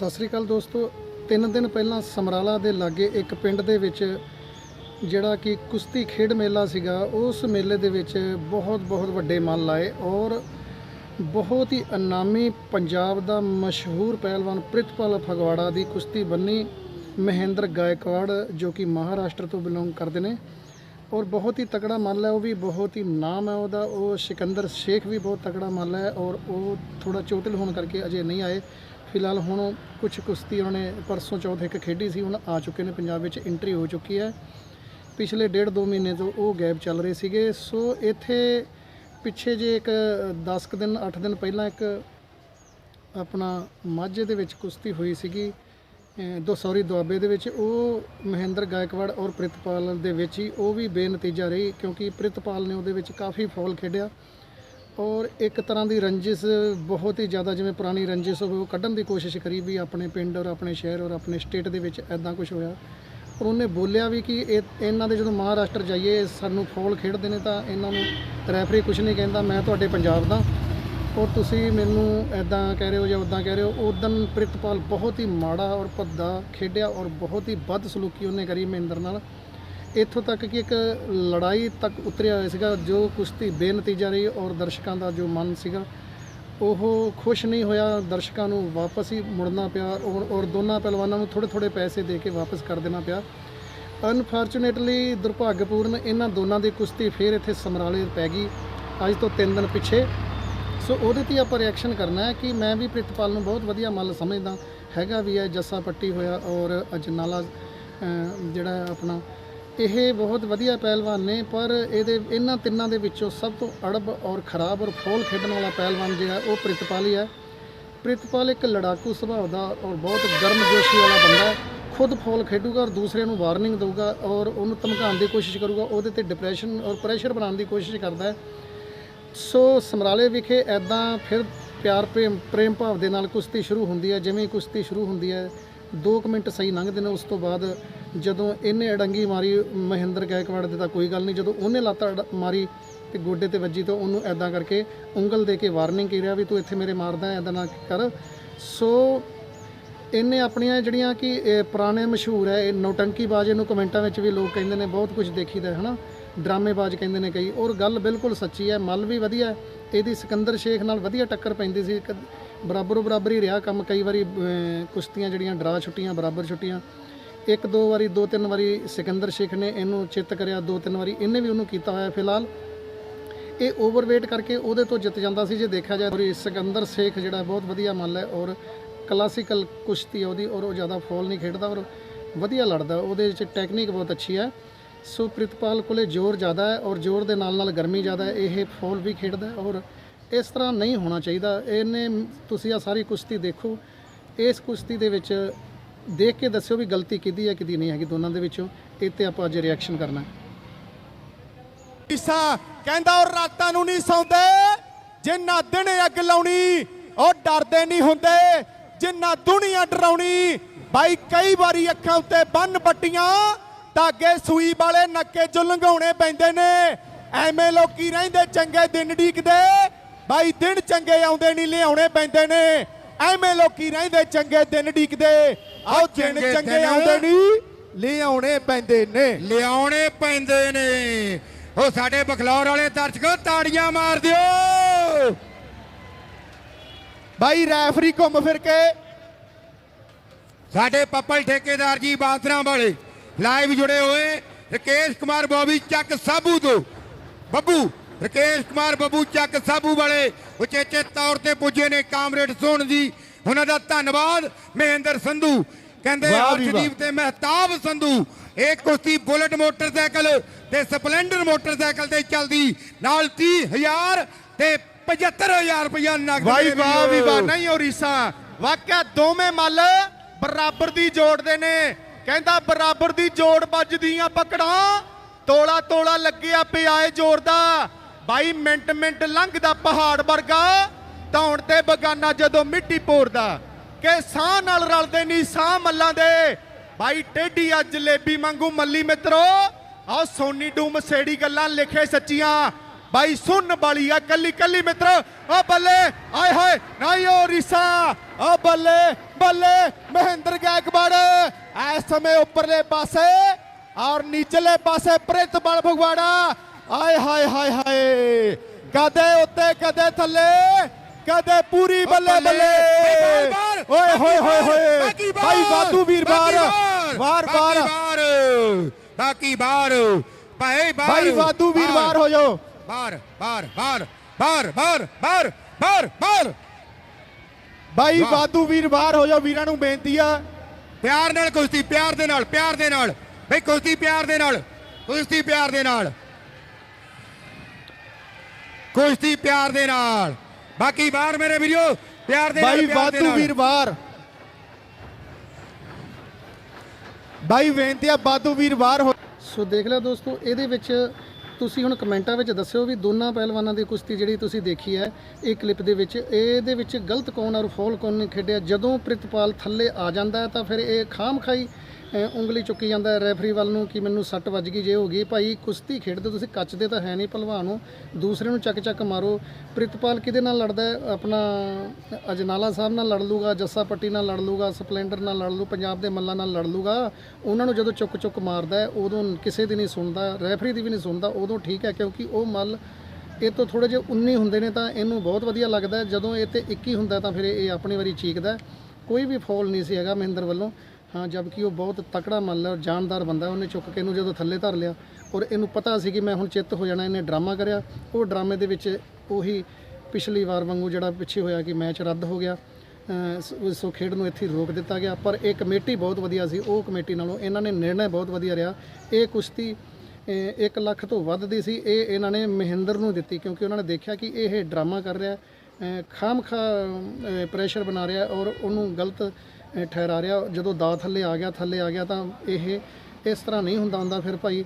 ਸਤਿ ਸ੍ਰੀ ਅਕਾਲ ਦੋਸਤੋ। ਤਿੰਨ ਦਿਨ ਪਹਿਲਾਂ ਸਮਰਾਲਾ ਦੇ ਲਾਗੇ ਇੱਕ ਪਿੰਡ ਦੇ ਵਿੱਚ ਜਿਹੜਾ ਕਿ ਕੁਸ਼ਤੀ ਖੇਡ ਮੇਲਾ ਸੀਗਾ, ਉਸ ਮੇਲੇ ਦੇ ਵਿੱਚ ਬਹੁਤ ਬਹੁਤ ਵੱਡੇ ਮਨ ਲਾਏ ਔਰ ਬਹੁਤ ਹੀ ਇਨਾਮੀ ਪੰਜਾਬ ਦਾ ਮਸ਼ਹੂਰ ਪਹਿਲਵਾਨ ਪ੍ਰਿਤਪਾਲ ਫਗਵਾੜਾ ਦੀ ਕੁਸ਼ਤੀ ਬੰਨੀ ਮਹਿੰਦਰ ਗਾਇਕਵਾੜ, ਜੋ ਕਿ ਮਹਾਰਾਸ਼ਟਰ ਤੋਂ ਬਿਲੋਂਗ ਕਰਦੇ ਨੇ। ਔਰ ਬਹੁਤ ਹੀ ਤਕੜਾ ਮੱਲ ਹੈ, ਉਹ ਵੀ ਬਹੁਤ ਹੀ ਨਾਮ ਹੈ ਉਹਦਾ। ਉਹ ਸਿਕੰਦਰ ਸ਼ੇਖ ਵੀ ਬਹੁਤ ਤਕੜਾ ਮੱਲ ਹੈ ਔਰ ਉਹ ਥੋੜਾ ਚੋਟਲ ਹੋਣ ਕਰਕੇ ਅਜੇ ਨਹੀਂ ਆਏ। ਫਿਲਹਾਲ ਹੁਣ ਕੁਝ ਕੁਸ਼ਤੀ ਉਹਨਾਂ ਨੇ ਪਰਸੋਂ ਚੌਥ ਇੱਕ ਖੇਡੀ ਸੀ, ਹੁਣ ਆ ਚੁੱਕੇ ਨੇ, ਪੰਜਾਬ ਵਿੱਚ ਐਂਟਰੀ ਹੋ ਚੁੱਕੀ ਹੈ। ਪਿਛਲੇ ਡੇਢ ਦੋ ਮਹੀਨੇ ਤੋਂ ਉਹ ਗੈਪ ਚੱਲ ਰਹੇ ਸੀਗੇ। ਸੋ ਇੱਥੇ ਪਿੱਛੇ ਜੇ ਇੱਕ 10 ਕੁ ਦਿਨ 8 ਦਿਨ ਪਹਿਲਾਂ ਇੱਕ ਆਪਣਾ ਮਾਝੇ ਦੇ ਵਿੱਚ ਕੁਸ਼ਤੀ ਹੋਈ ਸੀਗੀ ਦੋ ਸੌਰੀ ਦੁਆਬੇ ਦੇ ਵਿੱਚ। ਉਹ ਮਹਿੰਦਰ ਗਾਇਕਵਾੜ ਔਰ ਪ੍ਰਿਤਪਾਲ ਦੇ ਵਿੱਚ ਹੀ ਉਹ ਵੀ ਬੇਨਤੀਜਾ ਰਹੀ, ਕਿਉਂਕਿ ਪ੍ਰਿਤਪਾਲ ਨੇ ਉਹਦੇ ਵਿੱਚ ਕਾਫੀ ਫੌਲ ਖੇਡਿਆ। ਔਰ ਇੱਕ ਤਰ੍ਹਾਂ ਦੀ ਰੰਜਿਸ਼ ਬਹੁਤ ਹੀ ਜ਼ਿਆਦਾ, ਜਿਵੇਂ ਪੁਰਾਣੀ ਰੰਜਿਸ਼ ਹੋਵੇ, ਉਹ ਕੱਢਣ ਦੀ ਕੋਸ਼ਿਸ਼ ਕਰੀ ਵੀ ਆਪਣੇ ਪਿੰਡ ਔਰ ਆਪਣੇ ਸ਼ਹਿਰ ਔਰ ਆਪਣੇ ਸਟੇਟ ਦੇ ਵਿੱਚ ਐਦਾਂ ਕੁਝ ਹੋਇਆ। ਔਰ ਉਹਨੇ ਬੋਲਿਆ ਵੀ ਕਿ ਇਹ, ਇਹਨਾਂ ਦੇ ਜਦੋਂ ਮਹਾਰਾਸ਼ਟਰ ਜਾਈਏ, ਸਾਨੂੰ ਫੋਲ ਖੇਡਦੇ ਨੇ ਤਾਂ ਇਹਨਾਂ ਨੂੰ ਰੈਫਰੀ ਕੁਝ ਨਹੀਂ ਕਹਿੰਦਾ, ਮੈਂ ਤੁਹਾਡੇ ਪੰਜਾਬ ਦਾ। ਔਰ ਤੁਸੀਂ ਮੈਨੂੰ ਐਦਾਂ ਕਹਿ ਰਹੇ ਹੋ ਜਾਂ ਉਦਾਂ ਕਹਿ ਰਹੇ ਹੋ ਉਦੋਂ ਪ੍ਰਿਤਪਾਲ ਬਹੁਤ ਹੀ ਮਾੜਾ ਔਰ ਭੱਦਾ ਖੇਡਿਆ ਔਰ ਬਹੁਤ ਹੀ ਬਦ ਸਲੂਕੀ ਉਹਨੇ ਕਰੀ ਮਹਿੰਦਰ ਨਾਲ। ਇੱਥੋਂ ਤੱਕ ਕਿ ਇੱਕ ਲੜਾਈ ਤੱਕ ਉਤਰਿਆ ਹੋਇਆ ਸੀਗਾ ਜੋ ਕੁਸ਼ਤੀ ਬੇਨਤੀਜਾ ਰਹੀ ਔਰ ਦਰਸ਼ਕਾਂ ਦਾ ਜੋ ਮਨ ਸੀਗਾ ਉਹ ਖੁਸ਼ ਨਹੀਂ ਹੋਇਆ ਦਰਸ਼ਕਾਂ ਨੂੰ ਵਾਪਸ ਹੀ ਮੁੜਨਾ ਪਿਆ ਔਰ ਔਰ ਦੋਨਾਂ ਪਹਿਲਵਾਨਾਂ ਨੂੰ ਥੋੜੇ ਥੋੜੇ ਪੈਸੇ ਦੇ ਕੇ ਵਾਪਸ ਕਰ ਦੇਣਾ ਪਿਆ। ਅਨਫੋਰਚੂਨੇਟਲੀ ਦੁਰਭਾਗਪੂਰਨ ਇਹਨਾਂ ਦੋਨਾਂ ਦੀ ਕੁਸ਼ਤੀ ਫੇਰ ਇੱਥੇ ਸਮਰਾਲੇ ਪੈ ਗਈ ਅੱਜ ਤੋਂ 3 ਦਿਨ ਪਿੱਛੇ। ਸੋ ਉਹਦੇ ਤੇ ਹੀ ਆਪਾਂ ਰਿਐਕਸ਼ਨ ਕਰਨਾ ਹੈ ਕਿ ਮੈਂ ਵੀ ਪ੍ਰਿਤਪਾਲ ਨੂੰ ਬਹੁਤ ਵਧੀਆ ਮੱਲ ਸਮਝਦਾ ਹੈਗਾ ਵੀ ਹੈ ਜੱਸਾ ਪੱਟੀ ਹੋਇਆ ਔਰ ਅਜਨਾਲਾ ਅਹ, ਜਿਹੜਾ ਆਪਣਾ ਇਹ ਬਹੁਤ ਵਧੀਆ ਪਹਿਲਵਾਨ ਨੇ, ਪਰ ਇਹਦੇ, ਇਹਨਾਂ ਤਿੰਨਾਂ ਦੇ ਵਿੱਚੋਂ ਸਭ ਤੋਂ ਅੜਬ ਔਰ ਖਰਾਬ ਔਰ ਫੋਲ ਖੇਡਣ ਵਾਲਾ ਪਹਿਲਵਾਨ ਜਿਹੜਾ ਉਹ ਪ੍ਰਿਤਪਾਲ ਹੀ ਹੈ। ਪ੍ਰਿਤਪਾਲ ਇੱਕ ਲੜਾਕੂ ਸੁਭਾਅ ਦਾ ਔਰ ਬਹੁਤ ਗਰਮਜੋਸ਼ੀ ਵਾਲਾ ਬੰਦਾ ਹੈ। ਖੁਦ ਫੋਲ ਖੇਡੂਗਾ ਔਰ ਦੂਸਰਿਆਂ ਨੂੰ ਵਾਰਨਿੰਗ ਦੇਊਗਾ ਔਰ ਉਹਨੂੰ ਧਮਕਾਉਣ ਦੀ ਕੋਸ਼ਿਸ਼ ਕਰੂਗਾ, ਉਹਦੇ ਤੇ ਡਿਪਰੈਸ਼ਨ ਔਰ ਪ੍ਰੈਸ਼ਰ ਬਣਾਉਣ ਦੀ ਕੋਸ਼ਿਸ਼ ਕਰਦਾ ਹੈ। ਸੋ ਸਮਰਾਲੇ ਵਿਖੇ ਐਦਾਂ ਫਿਰ ਪਿਆਰ, ਪ੍ਰੇਮ ਪ੍ਰੇਮ ਭਾਵ ਦੇ ਨਾਲ ਕੁਸ਼ਤੀ ਸ਼ੁਰੂ ਹੁੰਦੀ ਹੈ, ਜਿਵੇਂ ਕੁਸ਼ਤੀ ਸ਼ੁਰੂ ਹੁੰਦੀ ਹੈ 2 ਮਿੰਟ ਸਹੀ ਲੰਘਦੇ ਨੇ, ਉਸ ਤੋਂ ਬਾਅਦ ਜਦੋਂ ਇਹਨੇ ਅਡੰਗੀ ਮਾਰੀ ਮਹਿੰਦਰ ਗਾਇਕਵਾੜ ਦੇ ਤਾਂ ਕੋਈ ਗੱਲ ਨਹੀਂ। ਜਦੋਂ ਉਹਨੇ ਲੱਤ ਅੜ- ਮਾਰੀ ਤੇ ਗੋਡੇ ਤੇ ਵੱਜੀ ਤਾਂ ਉਹਨੂੰ ਐਦਾਂ ਕਰਕੇ ਉਂਗਲ ਦੇ ਕੇ ਵਾਰਨਿੰਗ ਕੀ ਰਿਹਾ ਵੀ ਤੂੰ ਇੱਥੇ ਮੇਰੇ ਮਾਰਦਾ ਐਦਾਂ ਨਾ ਕਰ। ਸੋ ਇਹਨੇ ਆਪਣੀਆਂ ਜਿਹੜੀਆਂ ਕਿ ਪੁਰਾਣੇ ਮਸ਼ਹੂਰ ਹੈ, ਇਹ ਨੌਟੰਕੀ ਬਾਜ਼, ਇਹਨੂੰ ਕਮੈਂਟਾਂ ਵਿੱਚ ਵੀ ਲੋਕ ਕਹਿੰਦੇ ਨੇ, ਬਹੁਤ ਕੁਝ ਦੇਖੀਦਾ ਹੈ, ਹਨਾ? ਡਰਾਮੇਬਾਜ਼ ਕਹਿੰਦੇ ਨੇ ਕਈ। ਔਰ ਗੱਲ ਬਿਲਕੁਲ ਸੱਚੀ ਹੈ, ਮੱਲ ਵੀ ਵਧੀਆ ਇਹਦੀ ਸਿਕੰਦਰ ਸ਼ੇਖ ਨਾਲ ਵਧੀਆ ਟੱਕਰ ਪੈਂਦੀ ਸੀ। ਕਦ- ਬਰਾਬਰੋ ਬਰਾਬਰ ਹੀ ਰਿਹਾ ਕੰਮ, ਕਈ ਵਾਰੀ ਕੁਸ਼ਤੀਆਂ ਜਿਹੜੀਆਂ, ਡਰਾ ਛੁੱਟੀਆਂ, ਬਰਾਬਰ ਛੁੱਟੀਆਂ। ਇੱਕ, ਦੋ ਵਾਰੀ, ਦੋ, ਤਿੰਨ ਵਾਰੀ ਸਿਕੰਦਰ ਸ਼ੇਖ ਨੇ ਇਹਨੂੰ ਚਿੱਤ ਕਰਿਆ, ਦੋ, ਤਿੰਨ ਵਾਰੀ ਇਹਨੇ ਵੀ ਉਹਨੂੰ ਕੀਤਾ ਹੋਇਆ ਫਿਲਹਾਲ। ਇਹ ਓਵਰਵੇਟ ਕਰਕੇ ਉਹਦੇ ਤੋਂ ਜਿੱਤ ਜਾਂਦਾ ਸੀ ਜੇ ਦੇਖਿਆ ਜਾਏ ਔਰ ਸਿਕੰਦਰ ਸ਼ੇਖ ਜਿਹੜਾ ਬਹੁਤ ਵਧੀਆ ਮੱਲ ਹੈ ਔਰ ਕਲਾਸੀਕਲ ਕੁਸ਼ਤੀ ਹੈ ਉਹਦੀ ਔਰ ਉਹ ਜ਼ਿਆਦਾ ਫੋਲ ਨਹੀਂ ਖੇਡਦਾ ਔਰ ਵਧੀਆ ਲੜਦਾ, ਉਹਦੇ ਵਿੱਚ ਟੈਕਨੀਕ ਬਹੁਤ ਅੱਛੀ ਹੈ। ਸੋ ਪ੍ਰਿਤਪਾਲ ਕੋਲੇ ਜ਼ੋਰ ਜ਼ਿਆਦਾ ਹੈ ਔਰ ਜ਼ੋਰ ਦੇ ਨਾਲ ਨਾਲ ਗਰਮੀ ਜ਼ਿਆਦਾ ਹੈ, ਇਹ ਫੋਲ ਵੀ ਖੇਡਦਾ ਔਰ ਇਸ ਤਰ੍ਹਾਂ ਨਹੀਂ ਹੋਣਾ ਚਾਹੀਦਾ। ਇਹਨੇ, ਤੁਸੀਂ ਆ ਸਾਰੀ ਕੁਸ਼ਤੀ ਦੇਖੋ, ਇਸ ਕੁਸ਼ਤੀ ਦੇ ਵਿੱਚ ਦੇਖ ਕੇ ਦੱਸਿਓ ਵੀ ਗਲਤੀ ਕਿਹਦੀ ਹੈ, ਕਿਹਦੀ ਨਹੀਂ ਹੈਗੀ ਦੋਨਾਂ ਦੇ ਵਿੱਚੋਂ, ਇਹ ਤੇ ਆਪਾਂ ਅੱਜ ਰਿਐਕਸ਼ਨ ਕਰਨਾ ਈਸਾ ਕਹਿੰਦਾ ਉਹ ਰਾਤਾਂ ਨੂੰ ਨਹੀਂ ਸੌਂਦੇ, ਜਿੰਨਾ ਦਿਨੇ ਅੱਗ ਲਾਉਣੀ, ਉਹ ਡਰਦੇ ਨਹੀਂ ਹੁੰਦੇ, ਜਿੰਨਾ ਦੁਨੀਆ ਡਰਾਉਣੀ, ਬਾਈ ਕਈ ਵਾਰੀ ਅੱਖਾਂ ਉੱਤੇ ਬੰਨ ਪੱਟੀਆਂ, ਧਾਗੇ ਸੂਈ ਵਾਲੇ ਨੱਕੇ ਚ ਲੰਘਾਉਣੇ ਪੈਂਦੇ ਨੇ। ਐਵੇਂ ਲੋਕੀ ਰਹਿੰਦੇ ਚੰਗੇ ਦਿਨ ਢੀਕਦੇ ਬਾਈ ਦਿਨ ਚੰਗੇ ਆਉਂਦੇ ਨਹੀਂ, ਲਿਆਉਣੇ ਪੈਂਦੇ ਨੇ। ਐਵੇਂ ਲੋਕੀ ਰਹਿੰਦੇ ਚੰਗੇ ਦਿਨ ਢੀਕਦੇ ਆਓ ਦਿਨ ਚੰਗੇ ਆਉਂਦੇ ਨਹੀਂ ਲਿਆਉਣੇ ਪੈਂਦੇ ਨੇ। ਲਿਆਉਣੇ ਪੈਂਦੇ ਨੇ। ਉਹ ਸਾਡੇ ਬਖਲੌਰ ਵਾਲੇ ਦਰਸ਼ਕੋ ਤਾੜੀਆਂ ਮਾਰ ਦਿਓ। ਬਾਈ ਰੈਫਰੀ ਘੁੰਮ ਫਿਰ ਕੇ। ਸਾਡੇ ਪੱਪਲ ਠੇਕੇਦਾਰ ਜੀ ਬਾਂਦਰਾਂ ਵਾਲੇ ਲਾਈਵ ਜੁੜੇ ਹੋਏ। ਰਕੇਸ਼ ਕੁਮਾਰ ਬੋਬੀ ਚੱਕ ਸਾਬੂ ਤੋਂ। ਬੱਬੂ ਰਕੇਸ਼ ਕੁਮਾਰ ਬੱਬੂ ਚੱਕ ਸਾਬੂ ਵਾਲੇ। ਉਚੇਚੇ ਤੌਰ ਤੇ ਪੁੱਜੇ ਨੇ ਕਾਮਰੇਡ ਸੋਹਣ ਜੀ। ਉਹਨਾਂ ਦਾ ਧੰਨਵਾਦ। ਮਹਿੰਦਰ ਸੰਧੂ ਕਹਿੰਦੇ ਅਰਸ਼ਦੀਪ ਤੇ ਮਹਿਤਾਬ ਸੰਧੂ ਇਹ ਕੁਸ਼ਤੀ ਬੁਲਟ ਮੋਟਰਸਾਈਕਲ ਤੇ ਸਪਲੈਂਡਰ ਮੋਟਰਸਾਈਕਲ ਤੇ ਚੱਲਦੀ ਨਾਲ 30000 ਤੇ 75000 ਰੁਪਇਆ ਨਗਦ ਵਾਈ ਦੇ ਵਾਹ ਵੀ ਵਾਹ। ਨਹੀਂ ਹੋ ਰੀਸਾ ਵਾਕਿਆ ਦੋਵੇਂ ਮੱਲ ਬਰਾਬਰ ਦੀ ਜੋੜਦੇ ਨੇ। ਕਹਿੰਦਾ ਬਰਾਬਰ ਦੀ ਜੋੜ ਵੱਜਦੀਆਂ ਪਕੜਾਂ ਤੋਲਾ ਤੋਲਾ ਲੱਗਿਆ ਪਿਆ ਏ ਜ਼ੋਰ ਦਾ। ਬਾਈ ਮਿੰਟ ਮਿੰਟ ਲੰਘਦਾ ਪਹਾੜ ਵਰਗਾ। ਧੌਣ ਤੇ ਬਗਾਨਾ ਜਦੋਂ ਮਿੱਟੀ ਪੋਰਦਾ। ਕਿ ਸਾਹ ਨਾਲ ਰਲਦੇ ਨਹੀਂ, ਸਾਹ ਮੱਲਾਂ ਦੇ। ਬਾਈ ਟੇਢੀ ਆ ਜਲੇਬੀ ਵਾਂਗੂ ਮੱਲੀ ਮਿੱਤਰੋ। ਆਓ ਸੋਨੀ ਡੂਮ ਸੇੜੀ ਗੱਲਾਂ ਲਿਖੇ ਸੱਚੀਆਂ। ਬਾਈ ਸੁਣਨ ਵਾਲੀ ਆ ਕੱਲੀ ਕੱਲੀ ਮਿੱਤਰ। ਓ ਬੱਲੇ, ਆਏ ਹਾਏ, ਨਹੀਂ ਓ ਰੀਸਾ। ਓ ਬੱਲੇ ਬੱਲੇ, ਮਹਿੰਦਰ ਗਾਇਕਵਾੜ ਇਸ ਸਮੇਂ ਉੱਪਰਲੇ ਪਾਸੇ ਔਰ ਨੀਚਲੇ ਪਾਸੇ ਪ੍ਰਿਤਪਾਲ ਫਗਵਾੜਾ। ਆਏ ਹਾਏ ਹਾਏ ਹਾਏ। ਕਦੇ ਉੱਤੇ ਕਦੇ ਥੱਲੇ। ਕਦੇ ਪੂਰੀ ਬੱਲੇ ਬੱਲੇ। ਓਏ ਹੋਏ ਹੋਏ ਹੋਏ। ਭਾਈ ਵਾਧੂ ਵੀਰ ਬਾਰ। ਵਾਰ ਵਾਰ। ਬਾਕੀ ਬਾਹਰ ਭਾਈ ਬਾਹਰ ਭਾਈ ਵਾਧੂ ਵੀਰ ਬਾਰ। ਹੋ ਜਾਓ। ਬਾਹਰ ਬਾਹਰ ਬਾਹਰ ਬਾਹਰ ਬਾਹਰ ਬਾਹਰ ਬਾਹਰ ਬਾਹਰ ਭਾਈ। ਵਾਧੂ ਵੀਰ ਬਾਹਰ ਹੋ ਜਾਓ। ਵੀਰਾਂ ਨੂੰ ਬੇਨਤੀ ਆ। ਪਿਆਰ ਨਾਲ ਕੁਸ਼ਤੀ ਪਿਆਰ ਦੇ ਨਾਲ ਪਿਆਰ ਦੇ ਨਾਲ। ਬਈ ਕੁਸ਼ਤੀ ਪਿਆਰ ਦੇ ਨਾਲ। ਕੁਸ਼ਤੀ ਪਿਆਰ ਦੇ ਨਾਲ। ਕੁਸ਼ਤੀ ਪਿਆਰ ਦੇ ਨਾਲ। ਬਾਕੀ ਬਾਹਰ ਮੇਰੇ ਵੀਰੋ ਪਿਆਰ ਦੇ ਦੇ ਵਾਧੂ। ਵੀਰ ਬਾਹਰ ਭਾਈ ਬੇਨਤੀ ਆ ਵਾਧੂ ਵੀਰ ਬਾਹਰ ਹੋ ਸੋ ਦੇਖ ਲਿਆ ਦੋਸਤੋ ਇਹਦੇ ਵਿੱਚ ਤੁਸੀਂ ਹੁਣ ਕਮੈਂਟਾਂ ਵਿੱਚ ਦੱਸਿਓ ਵੀ ਦੋਨਾਂ ਪਹਿਲਵਾਨਾਂ ਦੀ ਕੁਸ਼ਤੀ ਜਿਹੜੀ ਤੁਸੀਂ ਦੇਖੀ ਹੈ ਇਹ ਕਲਿੱਪ ਦੇ ਵਿੱਚ। ਇਹਦੇ ਵਿੱਚ ਗਲਤ ਕੌਣ ਔਰ ਫੌਲ ਕੌਣ ਨੇ ਖੇਡਿਆ? ਜਦੋਂ ਪ੍ਰਿਤਪਾਲ ਥੱਲੇ ਆ ਜਾਂਦਾ ਹੈ ਤਾਂ ਫਿਰ ਇਹ ਖਾਮ ਖਾਈ ਉਂਗਲੀ ਚੁੱਕੀ ਜਾਂਦਾ ਰੈਫਰੀ ਵੱਲ ਨੂੰ ਕਿ ਮੈਨੂੰ ਸੱਟ ਵੱਜ ਗਈ, ਜੇ ਹੋ ਗਈ। ਭਾਈ, ਕੁਸ਼ਤੀ ਖੇਡਦੇ ਤੁਸੀਂ ਕੱਚਦੇ ਤਾਂ ਹੈ ਨਹੀਂ ਭਲਵਾਨ ਨੂੰ। ਦੂਸਰੇ ਨੂੰ ਚੱਕ ਚੱਕ ਮਾਰੋ। ਪ੍ਰਿਤਪਾਲ ਕਿਹਦੇ ਨਾਲ ਲੜਦਾ ਆਪਣਾ ਅਜਨਾਲਾ ਸਾਹਿਬ ਨਾਲ ਲੜ ਲੂਗਾ, ਜੱਸਾ ਪੱਟੀ ਨਾਲ ਲੜ ਲੂਗਾ, ਸਪਲੈਂਡਰ ਨਾਲ ਲੜ ਲੂ, ਪੰਜਾਬ ਦੇ ਮੱਲਾਂ ਨਾਲ ਲੜ ਲੂਗਾ। ਉਹਨਾਂ ਨੂੰ ਜਦੋਂ ਚੁੱਕ ਚੁੱਕ ਮਾਰਦਾ ਉਦੋਂ ਕਿਸੇ ਦੀ ਨਹੀਂ ਸੁਣਦਾ ਰੈਫਰੀ ਦੀ ਵੀ ਨਹੀਂ ਸੁਣਦਾ, ਉਦੋਂ ਠੀਕ ਹੈ ਕਿਉਂਕਿ ਉਹ ਮੱਲ ਇਹ ਤੋਂ ਥੋੜੇ ਜਿਹੇ 19 ਹੁੰਦੇ ਨੇ ਤਾਂ ਇਹਨੂੰ ਬਹੁਤ ਵਧੀਆ ਲੱਗਦਾ ਜਦੋਂ ਇਹ ਤੇ 21 ਹੁੰਦਾ ਤਾਂ ਫਿਰ ਇਹ ਆਪਣੀ ਵਾਰੀ ਚੀਕਦਾ ਕੋਈ ਵੀ ਫੌਲ ਨਹੀਂ ਸੀ ਹੈਗਾ ਮਹਿੰਦਰ ਵੱਲੋਂ। ਹਾਂ, ਜਦਕਿ ਉਹ ਬਹੁਤ ਤਕੜਾ ਮੱਲ ਹੈ ਔਰ ਜਾਨਦਾਰ ਬੰਦਾ ਉਹਨੇ ਚੁੱਕ ਕੇ ਇਹਨੂੰ ਜਦੋਂ ਥੱਲੇ ਧਰ ਲਿਆ ਔਰ ਇਹਨੂੰ ਪਤਾ ਸੀ ਕਿ ਮੈਂ ਹੁਣ ਚਿੱਤ ਹੋ ਜਾਣਾ, ਇਹਨੇ ਡਰਾਮਾ ਕਰਿਆ। ਉਹ ਡਰਾਮੇ ਦੇ ਵਿੱਚ ਉਹੀ ਪਿਛਲੀ ਵਾਰ ਵਾਂਗੂ ਜਿਹੜਾ ਪਿੱਛੇ ਹੋਇਆ ਕਿ ਮੈਚ ਰੱਦ ਹੋ ਗਿਆ। ਸੋ ਖੇਡ ਨੂੰ ਇੱਥੇ ਰੋਕ ਦਿੱਤਾ ਗਿਆ। ਪਰ ਇਹ ਕਮੇਟੀ ਬਹੁਤ ਵਧੀਆ ਸੀ, ਉਹ ਕਮੇਟੀ ਨਾਲੋਂ ਇਹਨਾਂ ਨੇ ਨਿਰਣੈ ਬਹੁਤ ਵਧੀਆ ਰਿਹਾ। ਇਹ ਕੁਸ਼ਤੀ 1 ਲੱਖ ਤੋਂ ਵੱਧ ਦੀ ਸੀ। ਇਹ ਇਹਨਾਂ ਨੇ ਮਹਿੰਦਰ ਨੂੰ ਦਿੱਤੀ ਕਿਉਂਕਿ ਉਹਨਾਂ ਨੇ ਦੇਖਿਆ ਕਿ ਇਹ ਡਰਾਮਾ ਕਰ ਰਿਹਾ ਖਾਮਖਾ ਪ੍ਰੈਸ਼ਰ ਬਣਾ ਰਿਹਾ ਔਰ ਉਹਨੂੰ ਗਲਤ ਠਹਿਰਾ ਰਿਹਾ। ਜਦੋਂ ਦਾ ਥੱਲੇ ਆ ਗਿਆ, ਥੱਲੇ ਆ ਗਿਆ ਤਾਂ ਇਹ ਇਸ ਤਰ੍ਹਾਂ ਨਹੀਂ ਹੁੰਦਾ ਹੁੰਦਾ ਫਿਰ ਭਾਈ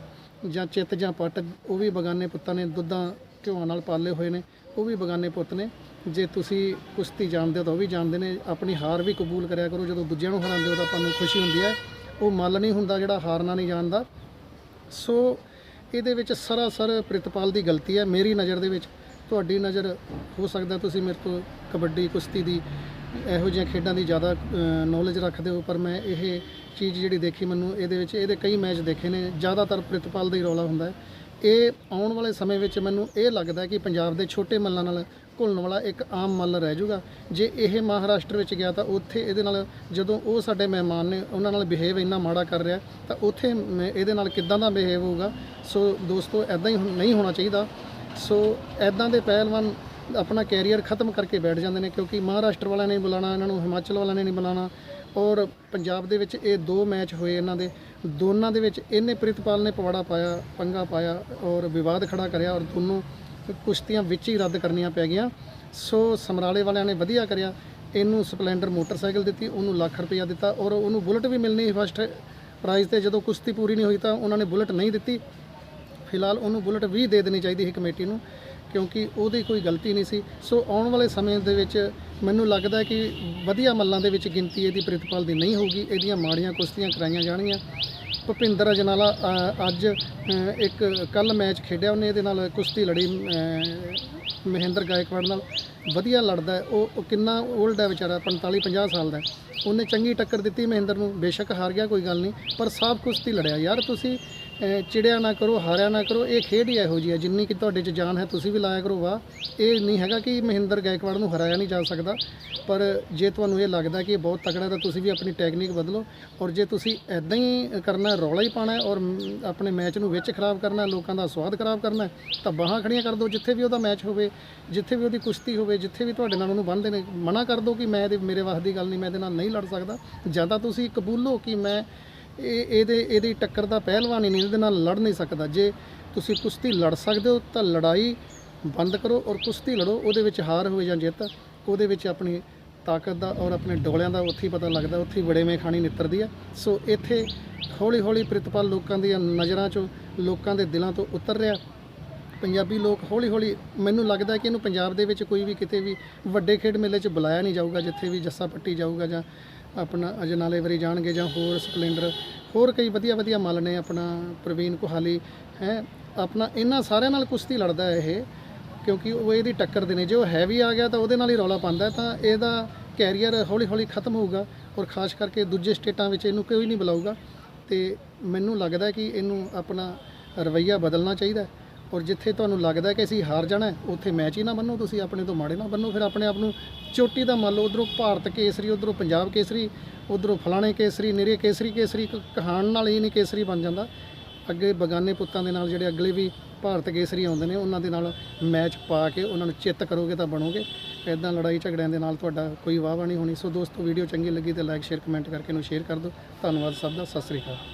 ਜਾਂ ਚਿੱਤ ਜਾਂ ਪੱਟ, ਉਹ ਵੀ ਬਗਾਨੇ ਪੁੱਤਾਂ ਨੇ ਦੁੱਧਾਂ ਘਿਓਾਂ ਨਾਲ ਪਾਲੇ ਹੋਏ ਨੇ, ਉਹ ਵੀ ਬਗਾਨੇ ਪੁੱਤ ਨੇ। ਜੇ ਤੁਸੀਂ ਕੁਸ਼ਤੀ ਜਾਣਦੇ ਹੋ ਤਾਂ ਉਹ ਵੀ ਜਾਣਦੇ ਨੇ, ਆਪਣੀ ਹਾਰ ਵੀ ਕਬੂਲ ਕਰਿਆ ਕਰੋ। ਜਦੋਂ ਦੂਜਿਆਂ ਨੂੰ ਹਰਾਉਂਦੇ ਹੋ ਤਾਂ ਆਪਾਂ ਨੂੰ ਖੁਸ਼ੀ ਹੁੰਦੀ ਹੈ। ਉਹ ਮੱਲ ਨਹੀਂ ਹੁੰਦਾ ਜਿਹੜਾ ਹਾਰਨਾ ਨਹੀਂ ਜਾਣਦਾ। ਸੋ ਇਹਦੇ ਵਿੱਚ ਸਰਾਸਰ ਪ੍ਰਿਤਪਾਲ ਦੀ ਗਲਤੀ ਹੈ। ਮੇਰੀ ਨਜ਼ਰ ਦੇ ਵਿੱਚ ਤੁਹਾਡੀ ਨਜ਼ਰ ਹੋ ਸਕਦਾ ਤੁਸੀਂ ਮੇਰੇ ਤੋਂ ਕਬੱਡੀ, ਕੁਸ਼ਤੀ ਦੀ ਇਹੋ ਜਿਹੀਆਂ ਖੇਡਾਂ ਦੀ ਜ਼ਿਆਦਾ ਨੌਲੇਜ ਰੱਖਦੇ ਹੋ, ਪਰ ਮੈਂ ਇਹ ਚੀਜ਼ ਜਿਹੜੀ ਦੇਖੀ ਮੈਨੂੰ, ਇਹਦੇ ਵਿੱਚ ਇਹਦੇ ਕਈ ਮੈਚ ਦੇਖੇ ਨੇ, ਜ਼ਿਆਦਾਤਰ ਪ੍ਰਿਤਪਾਲ ਦਾ ਹੀ ਰੌਲਾ ਹੁੰਦਾ ਹੈ। ਇਹ ਆਉਣ ਵਾਲੇ ਸਮੇਂ ਵਿੱਚ ਮੈਨੂੰ ਇਹ ਲੱਗਦਾ ਕਿ ਪੰਜਾਬ ਦੇ ਛੋਟੇ ਮੱਲਾਂ ਨਾਲ ਘੁਲਣ ਵਾਲਾ ਇੱਕ ਆਮ ਮੱਲ ਰਹਿ ਜਾਊਗਾ। ਜੇ ਇਹ ਮਹਾਰਾਸ਼ਟਰ ਵਿੱਚ ਗਿਆ ਤਾਂ ਉੱਥੇ ਇਹਦੇ ਨਾਲ ਜਦੋਂ ਉਹ ਸਾਡੇ ਮਹਿਮਾਨ ਨੇ, ਉਹਨਾਂ ਨਾਲ ਬਿਹੇਵ ਇੰਨਾ ਮਾੜਾ ਕਰ ਰਿਹਾ, ਤਾਂ ਉੱਥੇ ਮੈਂ, ਇਹਦੇ ਨਾਲ ਕਿੱਦਾਂ ਦਾ ਬਿਹੇਵ ਹੋਊਗਾ? ਸੋ ਦੋਸਤੋ ਐਦਾਂ ਹੀ ਨਹੀਂ ਹੋਣਾ ਚਾਹੀਦਾ। ਸੋ ਐਦਾਂ ਦੇ ਪਹਿਲਵਾਨ ਆਪਣਾ ਕੈਰੀਅਰ ਖਤਮ ਕਰਕੇ ਬੈਠ ਜਾਂਦੇ ਨੇ ਕਿਉਂਕਿ ਮਹਾਰਾਸ਼ਟਰ ਵਾਲਿਆਂ ਨੇ ਨਹੀਂ ਬੁਲਾਣਾ, ਇਹਨਾਂ ਨੂੰ ਹਿਮਾਚਲ ਵਾਲਿਆਂ ਨੇ ਨਹੀਂ ਬੁਲਾਣਾ ਔਰ ਪੰਜਾਬ ਦੇ ਵਿੱਚ ਇਹ ਦੋ ਮੈਚ ਹੋਏ ਇਹਨਾਂ ਦੇ। ਦੋਨਾਂ ਦੇ ਵਿੱਚ ਇਹਨੇ ਪ੍ਰਿਤਪਾਲ ਨੇ ਪਵਾੜਾ ਪਾਇਆ, ਪੰਗਾ ਪਾਇਆ ਔਰ ਵਿਵਾਦ ਖੜਾ ਕਰਿਆ ਔਰ ਦੋਨੋਂ ਕੁਸ਼ਤੀਆਂ ਵਿੱਚ ਹੀ ਰੱਦ ਕਰਨੀਆਂ ਪੈ ਗਈਆਂ। ਸੋ ਸਮਰਾਲੇ ਵਾਲਿਆਂ ਨੇ ਵਧੀਆ ਕਰਿਆ, ਇਹਨੂੰ ਸਪਲੈਂਡਰ ਮੋਟਰਸਾਈਕਲ ਦਿੱਤੀ, ਉਹਨੂੰ ਲੱਖ ਰੁਪਇਆ ਦਿੱਤਾ ਔਰ ਉਹਨੂੰ ਬੁਲਟ ਵੀ ਮਿਲਣੀ ਫਸਟ ਪ੍ਰਾਈਜ਼ ਤੇ, ਜਦੋਂ ਕੁਸ਼ਤੀ ਪੂਰੀ ਨਹੀਂ ਹੋਈ ਤਾਂ ਉਹਨਾਂ ਨੇ ਬੁਲਟ ਨਹੀਂ ਦਿੱਤੀ। ਫਿਲਹਾਲ ਉਹਨੂੰ ਬੁਲਟ ਵੀ ਦੇ ਦੇਣੀ ਚਾਹੀਦੀ ਸੀ ਕਮੇਟੀ ਨੂੰ। ਕਿਉਂਕਿ ਉਹਦੀ ਕੋਈ ਗਲਤੀ ਨਹੀਂ ਸੀ। ਸੋ ਆਉਣ ਵਾਲੇ ਸਮੇਂ ਦੇ ਵਿੱਚ ਮੈਨੂੰ ਲੱਗਦਾ ਕਿ ਵਧੀਆ ਮੱਲਾਂ ਦੇ ਵਿੱਚ ਗਿਣਤੀ ਇਹਦੀ ਪ੍ਰਿਤਪਾਲ ਦੀ ਨਹੀਂ ਹੋਊਗੀ। ਇਹਦੀਆਂ ਮਾੜੀਆਂ ਕੁਸ਼ਤੀਆਂ ਕਰਾਈਆਂ ਜਾਣਗੀਆਂ। ਭੁਪਿੰਦਰ ਅਜਨਾਲਾ ਅੱਜ ਇੱਕ ਕੱਲ ਮੈਚ ਖੇਡਿਆ ਉਹਨੇ, ਇਹਦੇ ਨਾਲ ਕੁਸ਼ਤੀ ਲੜੀ ਮਹਿੰਦਰ ਗਾਇਕਵਾੜ ਨਾਲ। ਵਧੀਆ ਲੜਦਾ ਉਹ ਕਿੰਨਾ 올ਡ ਹੈ ਵਿਚਾਰਾ 45 50 ਸਾਲ ਦਾ ਉਹਨੇ ਚੰਗੀ ਟੱਕਰ ਦਿੱਤੀ, ਮਹਿੰਦਰ ਨੂੰ ਬੇਸ਼ੱਕ ਹਾਰ ਗਿਆ, ਕੋਈ ਗੱਲ ਨਹੀਂ। ਪਰ ਸਾਫ਼ ਕੁਸ਼ਤੀ ਲੜਿਆ। ਯਾਰ ਤੁਸੀਂ ਚਿੜਿਆ ਨਾ ਕਰੋ, ਹਾਰਿਆ ਨਾ ਕਰੋ, ਇਹ ਖੇਡ ਹੀ ਇਹੋ ਜਿਹੀ ਹੈ। ਜਿੰਨੀ ਕਿ ਤੁਹਾਡੇ 'ਚ ਜਾਨ ਹੈ, ਤੁਸੀਂ ਵੀ ਲਾਇਆ ਕਰੋ ਵਾਹ। ਇਹ ਨਹੀਂ ਹੈਗਾ ਕਿ ਮਹਿੰਦਰ ਗਾਇਕਵਾੜ ਨੂੰ ਹਰਾਇਆ ਨਹੀਂ ਜਾ ਸਕਦਾ, ਪਰ ਜੇ ਤੁਹਾਨੂੰ ਇਹ ਲੱਗਦਾ ਕਿ ਇਹ ਬਹੁਤ ਤਕੜਾ ਤਾਂ ਤੁਸੀਂ ਵੀ ਆਪਣੀ ਟੈਕਨੀਕ ਬਦਲੋ। ਔਰ ਜੇ ਤੁਸੀਂ ਐਦਾਂ ਹੀ ਕਰਨਾ ਰੌਲਾ ਹੀ ਪਾਣਾ ਔਰ ਆਪਣੇ ਮੈਚ ਨੂੰ ਵਿੱਚ ਖਰਾਬ ਕਰਨਾ ਲੋਕਾਂ ਦਾ ਸਵਾਦ ਖਰਾਬ ਕਰਨਾ ਤਾਂ ਬਾਹਾਂ ਖੜੀਆਂ ਕਰ ਦਿਓ। ਜਿੱਥੇ ਵੀ ਉਹਦਾ ਮੈਚ ਹੋਵੇ, ਜਿੱਥੇ ਵੀ ਉਹਦੀ ਕੁਸ਼ਤੀ ਹੋਵੇ, ਜਿੱਥੇ ਵੀ ਤੁਹਾਡੇ ਨਾਲ ਉਹਨੂੰ ਬੰਨ੍ਹਦੇ ਨੇ, ਮਨਾ ਕਰ ਦਿਓ ਕਿ ਮੈਂ ਇਹਦੇ, ਮੇਰੇ ਵੱਸ ਦੀ ਗੱਲ ਨਹੀਂ, ਮੈਂ ਇਹਦੇ ਨਾਲ ਨਹੀਂ ਲੜ ਸਕਦਾ। ਜਾਂ ਤਾਂ ਤੁਸੀਂ ਕਬੂਲੋ ਕਿ ਮੈਂ ਇਹ ਇਹਦੇ ਇਹਦੀ ਟੱਕਰ ਦਾ ਪਹਿਲਵਾਨ ਹੀ ਨਹੀਂ, ਇਹਦੇ ਨਾਲ ਲੜ ਨਹੀਂ ਸਕਦਾ। ਜੇ ਤੁਸੀਂ ਕੁਸ਼ਤੀ ਲੜ ਸਕਦੇ ਹੋ, ਤਾਂ ਲੜਾਈ ਬੰਦ ਕਰੋ ਔਰ ਕੁਸ਼ਤੀ ਲੜੋ, ਉਹਦੇ ਵਿੱਚ ਹਾਰ ਹੋਵੇ ਜਾਂ ਜਿੱਤ, ਉਹਦੇ ਵਿੱਚ ਆਪਣੀ ਤਾਕਤ ਦਾ ਔਰ ਆਪਣੇ ਡੋਲਿਆਂ ਦਾ ਉੱਥੇ ਪਤਾ ਲੱਗਦਾ, ਉੱਥੇ ਵੜੇਵੇਂ ਖਾਣੀ ਨਿੱਤਰਦੀ ਆ। ਸੋ ਇੱਥੇ ਹੌਲੀ ਹੌਲੀ ਪ੍ਰਿਤਪਾਲ ਲੋਕਾਂ ਦੀਆਂ ਨਜ਼ਰਾਂ 'ਚੋਂ, ਲੋਕਾਂ ਦੇ ਦਿਲਾਂ ਤੋਂ ਉਤਰ ਰਿਹਾ। ਪੰਜਾਬੀ ਲੋਕ ਹੌਲੀ ਹੌਲੀ ਮੈਨੂੰ ਲੱਗਦਾ ਕਿ ਇਹਨੂੰ ਪੰਜਾਬ ਦੇ ਵਿੱਚ ਕੋਈ ਵੀ ਕਿਤੇ ਵੀ ਵੱਡੇ ਖੇਡ ਮੇਲੇ 'ਚ ਬੁਲਾਇਆ ਨਹੀਂ ਜਾਊਗਾ, ਜਿੱਥੇ ਵੀ ਜੱਸਾ ਪੱਟੀ ਜਾਊਗਾ ਜਾਂ ਆਪਣਾ ਅਜਨਾਲੇ ਵਰੀ ਜਾਣਗੇ ਜਾਂ ਹੋਰ ਸਪਲੈਂਡਰ, ਹੋਰ ਕਈ ਵਧੀਆ ਵਧੀਆ ਮੱਲ ਨੇ ਆਪਣਾ ਪ੍ਰਵੀਨ ਕੁਹਾਲੀ, ਹੈ, ਆਪਣਾ ਇਹਨਾਂ ਸਾਰਿਆਂ ਨਾਲ ਕੁਸ਼ਤੀ ਲੜਦਾ ਹੈ ਇਹ, ਕਿਉਂਕਿ ਉਹ ਇਹਦੀ ਟੱਕਰ ਦੇ ਨੇ, ਜੇ ਉਹ ਹੈਵੀ ਆ ਗਿਆ ਤਾਂ ਉਹਦੇ ਨਾਲ ਹੀ ਰੌਲਾ ਪਾਉਂਦਾ, ਤਾਂ ਇਹਦਾ ਕੈਰੀਅਰ ਹੌਲੀ ਹੌਲੀ ਖਤਮ ਹੋਊਗਾ ਔਰ ਖਾਸ ਕਰਕੇ ਦੂਜੇ ਸਟੇਟਾਂ ਵਿੱਚ ਇਹਨੂੰ ਕੋਈ ਨਹੀਂ ਬੁਲਾਊਗਾ, ਤੇ ਮੈਨੂੰ ਲੱਗਦਾ ਕਿ ਇਹਨੂੰ ਆਪਣਾ ਰਵੱਈਆ ਬਦਲਣਾ ਚਾਹੀਦਾ ਔਰ ਜਿੱਥੇ ਤੁਹਾਨੂੰ ਲੱਗਦਾ ਕਿ ਅਸੀਂ ਹਾਰ ਜਾਣਾ ਉੱਥੇ ਮੈਚ ਹੀ ਨਾ ਬੰਨੋ ਤੁਸੀਂ ਆਪਣੇ ਤੋਂ ਮਾੜੇ ਨਾ ਬੰਨੋ ਫਿਰ ਆਪਣੇ ਆਪ ਨੂੰ ਚੋਟੀ ਦਾ ਮੰਨ ਲਓ, ਉਧਰੋਂ ਭਾਰਤ ਕੇਸਰੀ, ਉਧਰੋਂ ਪੰਜਾਬ ਕੇਸਰੀ, ਉਧਰੋਂ ਫਲਾਣੇ ਕੇਸਰੀ ਨਿਰੇ ਕੇਸਰੀ ਕੇਸਰੀ ਕਹਾਣ ਨਾਲ ਹੀ ਨਹੀਂ ਕੇਸਰੀ ਬਣ ਜਾਂਦਾ। ਅੱਗੇ ਬਗਾਨੇ ਪੁੱਤਾਂ ਦੇ ਨਾਲ ਜਿਹੜੇ ਅਗਲੇ ਵੀ ਭਾਰਤ ਕੇਸਰੀ ਆਉਂਦੇ ਨੇ, ਉਹਨਾਂ ਦੇ ਨਾਲ ਮੈਚ ਪਾ ਕੇ ਉਹਨਾਂ ਨੂੰ ਚਿੱਤ ਕਰੋਗੇ ਤਾਂ ਬਣੋਗੇ। ਇਦਾਂ ਲੜਾਈ ਝਗੜਿਆਂ ਦੇ ਨਾਲ ਤੁਹਾਡਾ ਕੋਈ ਵਾਹ ਨਹੀਂ ਹੋਣੀ। ਸੋ ਦੋਸਤੋ, ਵੀਡੀਓ ਚੰਗੀ ਲੱਗੀ ਤੇ ਲਾਈਕ ਸ਼ੇਅਰ ਕਮੈਂਟ ਕਰਕੇ ਇਹਨੂੰ ਸ਼ੇਅਰ ਕਰ ਦਿਓ। ਧੰਨਵਾਦ ਸਭ ਦਾ। ਸਤਿ ਸ੍ਰੀ ਅਕਾਲ।